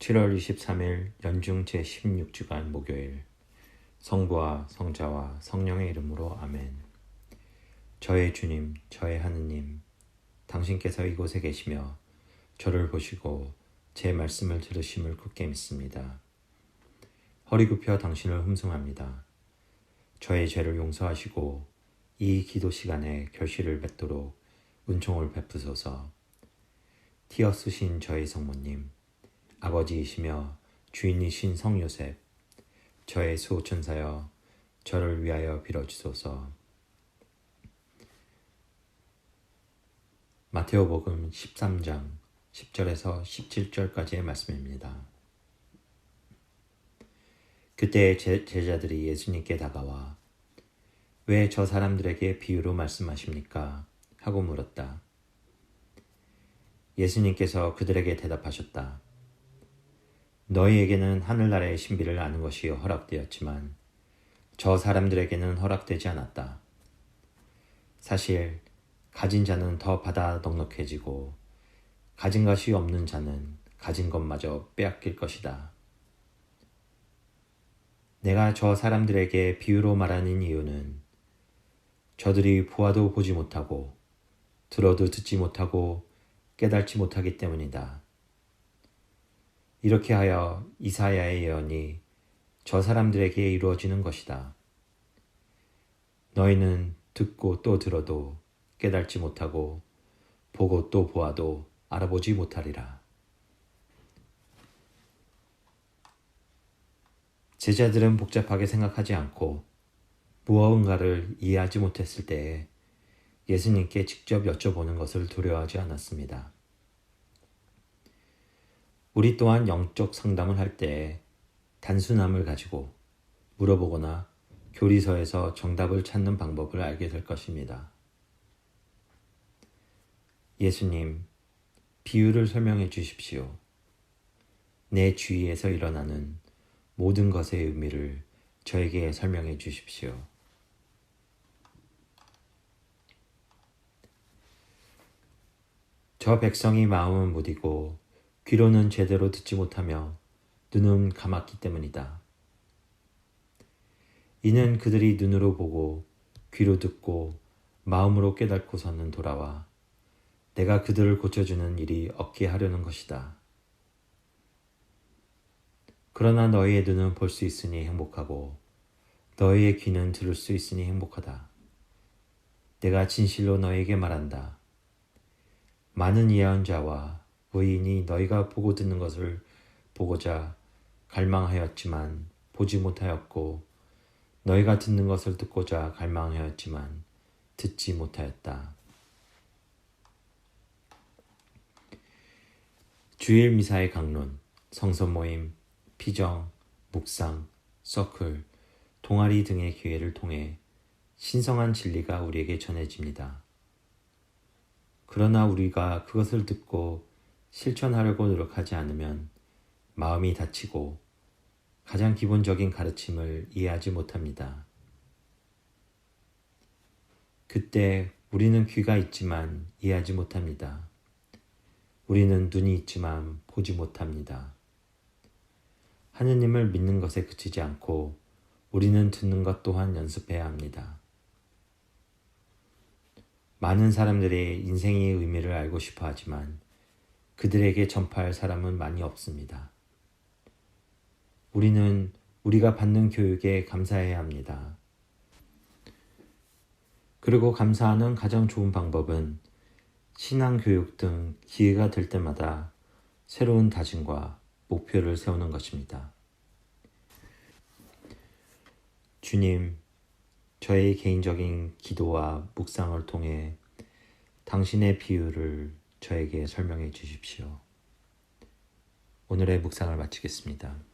7월 23일 연중 제16주간 목요일 성부와 성자와 성령의 이름으로 아멘. 저의 주님, 저의 하느님, 당신께서 이곳에 계시며 저를 보시고 제 말씀을 들으심을 굳게 믿습니다. 허리 굽혀 당신을 흠숭합니다. 저의 죄를 용서하시고 이 기도 시간에 결실을 맺도록 은총을 베푸소서. 티어스신 저의 성모님, 아버지이시며 주인이신 성 요셉, 저의 수호천사여, 저를 위하여 빌어주소서. 마테오복음 13장 10절에서 17절까지의 말씀입니다. 그때 제, 제자들이 예수님께 다가와 왜 저 사람들에게 비유로 말씀하십니까? 하고 물었다. 예수님께서 그들에게 대답하셨다. 너희에게는 하늘나라의 신비를 아는 것이 허락되었지만 저 사람들에게는 허락되지 않았다. 사실 가진 자는 더 받아 넉넉해지고 가진 것이 없는 자는 가진 것마저 빼앗길 것이다. 내가 저 사람들에게 비유로 말하는 이유는 저들이 보아도 보지 못하고 들어도 듣지 못하고 깨달지 못하기 때문이다. 이렇게 하여 이사야의 예언이 저 사람들에게 이루어지는 것이다. 너희는 듣고 또 들어도 깨달지 못하고 보고 또 보아도 알아보지 못하리라. 제자들은 복잡하게 생각하지 않고 무언가를 이해하지 못했을 때에 예수님께 직접 여쭤보는 것을 두려워하지 않았습니다. 우리 또한 영적 상담을 할때 단순함을 가지고 물어보거나 교리서에서 정답을 찾는 방법을 알게 될 것입니다. 예수님, 비유를 설명해 주십시오. 내 주위에서 일어나는 모든 것의 의미를 저에게 설명해 주십시오. 저 백성이 마음은 무디고 귀로는 제대로 듣지 못하며 눈은 감았기 때문이다. 이는 그들이 눈으로 보고 귀로 듣고 마음으로 깨닫고서는 돌아와 내가 그들을 고쳐주는 일이 없게 하려는 것이다. 그러나 너희의 눈은 볼 수 있으니 행복하고 너희의 귀는 들을 수 있으니 행복하다. 내가 진실로 너희에게 말한다. 많은 예언자와 의인이 너희가 보고 듣는 것을 보고자 갈망하였지만 보지 못하였고 너희가 듣는 것을 듣고자 갈망하였지만 듣지 못하였다. 주일 미사의 강론, 성선 모임, 피정, 묵상, 서클, 동아리 등의 기회를 통해 신성한 진리가 우리에게 전해집니다. 그러나 우리가 그것을 듣고 실천하려고 노력하지 않으면 마음이 다치고 가장 기본적인 가르침을 이해하지 못합니다. 그때 우리는 귀가 있지만 이해하지 못합니다. 우리는 눈이 있지만 보지 못합니다. 하느님을 믿는 것에 그치지 않고 우리는 듣는 것 또한 연습해야 합니다. 많은 사람들이 인생의 의미를 알고 싶어 하지만 그들에게 전파할 사람은 많이 없습니다. 우리는 우리가 받는 교육에 감사해야 합니다. 그리고 감사하는 가장 좋은 방법은 신앙 교육 등 기회가 될 때마다 새로운 다짐과 목표를 세우는 것입니다. 주님, 저의 개인적인 기도와 묵상을 통해 당신의 비유를 저에게 설명해 주십시오. 오늘의 묵상을 마치겠습니다.